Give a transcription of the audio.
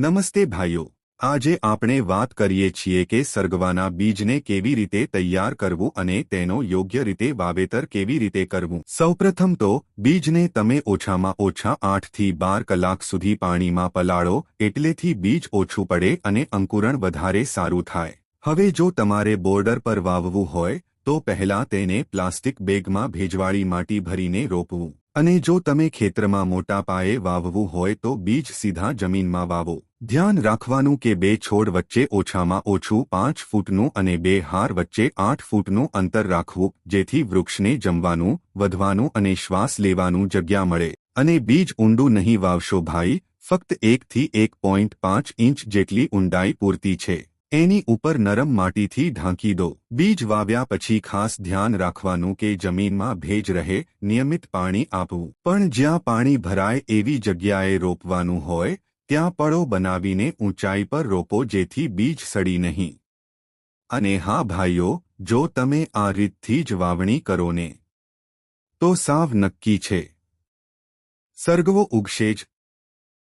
નમસ્તે ભાઈઓ, આજે આપણે વાત કરીએ છીએ કે સરગવાના બીજને કેવી રીતે તૈયાર કરવું અને તેનો યોગ્ય રીતે વાવેતર કેવી રીતે કરવું. સૌપ્રથમ તો, બીજને તમે ઓછામાં ઓછા આઠથી બાર કલાક સુધી પાણીમાં પલાળો, એટલેથી બીજ ઓછું પડે અને અંકુરણ વધારે સારું થાય. હવે જો તમારે બોર્ડર પર વાવવું હોય, તો પહેલા તેને પ્લાસ્ટિક બેગમાં ભેજવાળી માટી ભરીને રોપવું. અને જો તમે ખેતરમાં મોટા પાયે વાવવું હોય તો બીજ સીધા જમીનમાં વાવો. ધ્યાન રાખવાનું કે બે છોડ વચ્ચે ઓછામાં ઓછું પાંચ ફૂટનું અને બે હાર વચ્ચે આઠ ફૂટનું અંતર રાખવું, જેથી વૃક્ષને જમવાનું, વધવાનું અને શ્વાસ લેવાનું જગ્યા મળે. અને બીજ ઊંડું નહીં વાવશો ભાઈ, ફક્ત એકથી એક પોઈન્ટ પાંચ ઇંચ જેટલી ઊંડાઈ પૂરતી છે. એની ઉપર નરમ માટીથી ઢાંકી દો. બીજ વાવ્યા પછી ખાસ ધ્યાન રાખવાનું કે જમીનમાં ભેજ રહે, નિયમિત પાણી આપવું. પણ જ્યાં પાણી ભરાય એવી જગ્યાએ રોપવાનું હોય ત્યાં પળો બનાવીને ઊંચાઈ પર રોપો જેથી બીજ સડી નહીં. અને હા ભાઈઓ, જો તમે આ રીતથી જ વાવણી કરો ને તો સાવ નક્કી છે. સર્ગવો ઉગશે જ